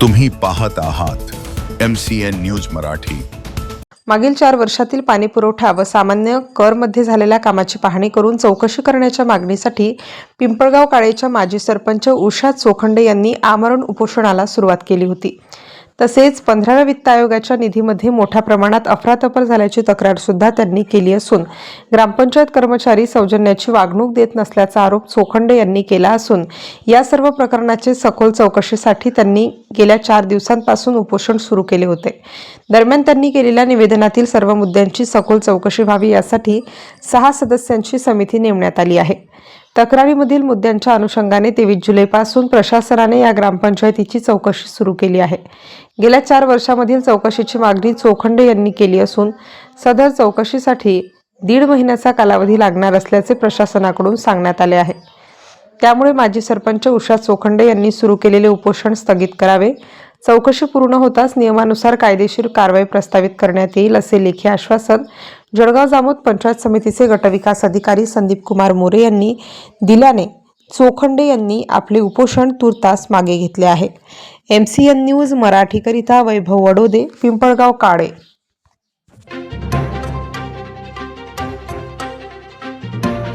तुम्ही पाहत आहात M C N news Marathi. मागील चार वर्षातील पाणी पुरवठा व सामान्य करमध्ये झालेल्या कामाची पाहणी करून चौकशी करण्याच्या मागणीसाठी पिंपळगाव काळेच्या माजी सरपंच उषा चोखंडे यांनी आमरण उपोषणाला सुरुवात केली होती. तसेच पंधराव्या वित्त आयोगाच्या निधीमध्ये मोठ्या प्रमाणात अफरातफर झाल्याची तक्रार सुद्धा त्यांनी केली असून ग्रामपंचायत कर्मचारी सौजन्याची वागणूक देत नसल्याचा आरोप चोखंडे यांनी केला असून या सर्व प्रकरणाचे सखोल चौकशीसाठी त्यांनी गेल्या चार दिवसांपासून उपोषण सुरू केले होते. दरम्यान त्यांनी केलेल्या निवेदनातील सर्व मुद्द्यांची सखोल चौकशी व्हावी यासाठी सहा सदस्यांची समिती नेमण्यात आली आहे. तक्रारीमधील मुद्द्यांच्या अनुषंगाने तेवीस जुलैपासून प्रशासनाने या ग्रामपंचायतीची चौकशी सुरू केली आहे. गेल्या चार वर्षामधील चौकशीची मागणी चोखंडे यांनी केली असून सदर चौकशीसाठी दीड महिन्याचा कालावधी लागणार असल्याचे प्रशासनाकडून सांगण्यात आले आहे. त्यामुळे माजी सरपंच उषा चोखंडे यांनी सुरू केलेले उपोषण स्थगित करावे चौकशी पूर्ण होताच नियमानुसार कायदेशीर कारवाई प्रस्तावित करण्यात येईल असे लेखी आश्वासन जळगाव जामोद पंचायत समितीचे गटविकास अधिकारी संदीप कुमार मोरे यांनी दिल्याने चोखंडे यांनी आपले उपोषण तुर्तास मागे घेतले आहे. एम सी एन न्यूज मराठीकरिता वैभव वडोदे पिंपळगाव काळे.